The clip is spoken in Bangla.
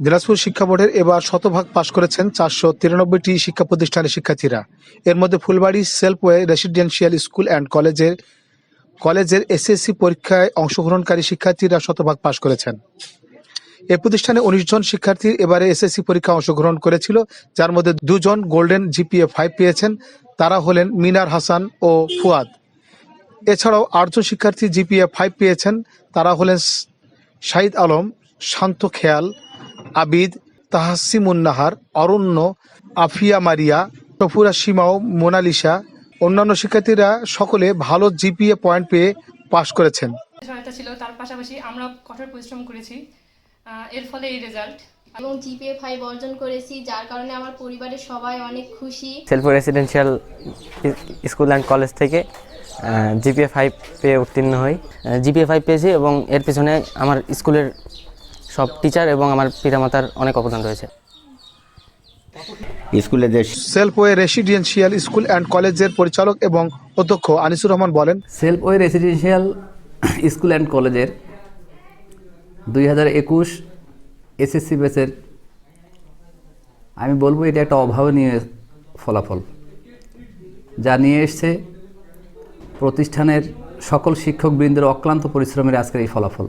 দিনাজপুর শিক্ষা বোর্ডের এবার শতভাগ পাশ করেছেন চারশো তিরানব্বইটি শিক্ষা প্রতিষ্ঠানের শিক্ষার্থীরা। এর মধ্যে Phulbari self way residential school and কলেজের কলেজের এসএসসি পরীক্ষায় অংশগ্রহণকারী শিক্ষার্থীরা শতভাগ পাশ করেছেন। এ প্রতিষ্ঠানে উনিশ জন শিক্ষার্থী এবারে এসএসসি পরীক্ষায় অংশগ্রহণ করেছিল, যার মধ্যে দুজন গোল্ডেন জিপিএ ফাইভ পেয়েছেন, তারা হলেন মিনার হাসান ও ফুয়াদ। এছাড়াও আটজন শিক্ষার্থী জিপিএ ফাইভ পেয়েছেন, তারা হলেন শাহিদ আলম, শান্ত খেয়াল আবিদ তাহাসিমুন্নাহার অরণ্য আফিয়া মারিয়া সফুরা সীমাও মোনালিসা অন্যান্য শিক্ষার্থীরা সকলে ভালো জিপিএ পয়েন্ট পেয়ে পাশ করেছেন। সহায়তা ছিল তার পাশাপাশি আমরা কঠোর পরিশ্রম করেছি। এর ফলে এই রেজাল্ট এবং জিপিএ ফাইভ অর্জন করেছি যার কারণে আমার পরিবারের সবাই অনেক খুশি। Self residential school and college থেকে জিপিএ ফাইভ পেয়ে উত্তীর্ণ হই। জিপিএ ফাইভ পেয়েছি এবং এর পেছনে আমার স্কুলের সব টিচার এবং আমার পিতামাতার অনেক অবদান রয়েছে। স্কুলে যে সেলফওয়ে রেসিডেন্সিয়াল স্কুল অ্যান্ড কলেজের পরিচালক এবং অধ্যক্ষ আনিসুর রহমান বলেন self way residential school and কলেজের দুই হাজার একুশ এসএসসি ব্যাচের আমি বলব এটা একটা অভাবনীয় ফলাফল। যা নিয়ে এসছে প্রতিষ্ঠানের সকল শিক্ষকবৃন্দের অক্লান্ত পরিশ্রমের আজকের এই ফলাফল।